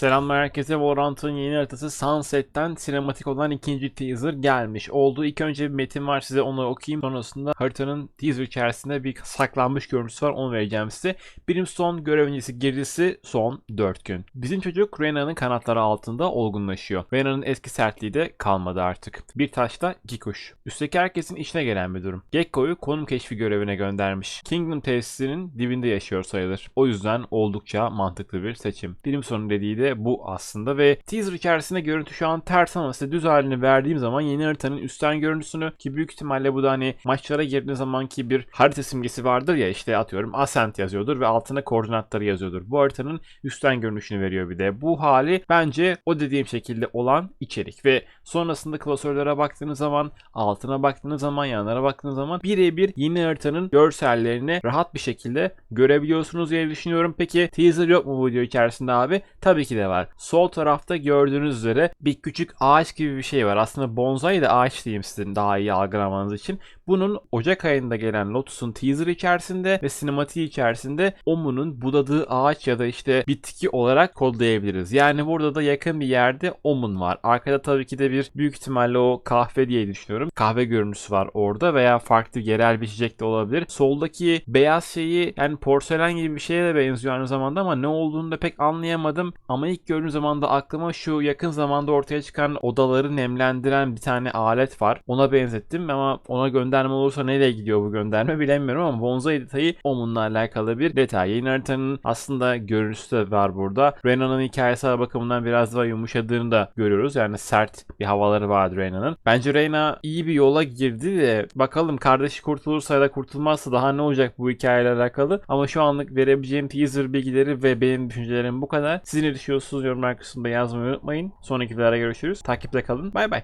Selamlar herkese. Valorant'ın yeni haritası Sunset'ten sinematik olan ikinci teaser gelmiş. Oldu. İlk önce bir metin var size onu okuyayım. Sonrasında haritanın teaser içerisinde bir saklanmış görüntüsü var. Onu vereceğim size. Brimstone görev öncesi gerisi son 4 gün. Bizim çocuk Reyna'nın kanatları altında olgunlaşıyor. Reyna'nın eski sertliği de kalmadı artık. Bir taşla iki kuş. Üstteki herkesin işine gelen bir durum. Gekko'yu konum keşfi görevine göndermiş. Kingdom tesisinin dibinde yaşıyor sayılır. O yüzden oldukça mantıklı bir seçim. Brimstone'un dediği de bu aslında ve teaser içerisinde görüntü şu an ters ama size düz halini verdiğim zaman yeni haritanın üstten görüntüsünü ki büyük ihtimalle bu da hani maçlara girdiğiniz zamanki bir harita simgesi vardır ya işte atıyorum Ascent yazıyordur ve altına koordinatları yazıyordur. Bu haritanın üstten görünüşünü veriyor bir de. Bu hali bence o dediğim şekilde olan içerik ve sonrasında klasörlere baktığınız zaman altına baktığınız zaman yanlara baktığınız zaman birebir yeni haritanın görsellerini rahat bir şekilde görebiliyorsunuz diye düşünüyorum. Peki teaser yok mu bu video içerisinde abi? Tabii ki de var. Sol tarafta gördüğünüz üzere bir küçük ağaç gibi bir şey var. Aslında bonsai de ağaç diyeyim sizin daha iyi algılamanız için. Bunun Ocak ayında gelen Lotus'un teaser içerisinde ve sinematiği içerisinde Omun'un budadığı ağaç ya da işte bitki olarak kodlayabiliriz. Yani burada da yakın bir yerde Omun var. Arkada tabii ki de bir büyük ihtimalle o kahve diye düşünüyorum. Kahve görüntüsü var orada veya farklı yerel bir içecek de olabilir. Soldaki beyaz şeyi yani porselen gibi bir şeye de benziyor aynı zamanda ama ne olduğunu da pek anlayamadım. Ama ilk gördüğüm zaman da aklıma şu yakın zamanda ortaya çıkan odaları nemlendiren bir tane alet var. Ona benzettim ama ona gönderme olursa nereye gidiyor bu gönderme bilemiyorum ama bonsai detayı Omun'la alakalı bir detay. Yeni haritanın aslında görüntüsü de var burada. Reyna'nın hikayesi bakımından biraz daha yumuşadığını da görüyoruz. Yani sert bir havaları vardı Reyna'nın. Bence Reyna iyi bir yola girdi de bakalım kardeşi kurtulursa ya da kurtulmazsa daha ne olacak bu hikayeyle alakalı. Ama şu anlık verebileceğim teaser bilgileri ve benim düşüncelerim bu kadar. Siz ne düşünüyorsunuz yorumlar kısmında yazmayı unutmayın. Sonraki videolarda görüşürüz. Takipte kalın. Bay bay.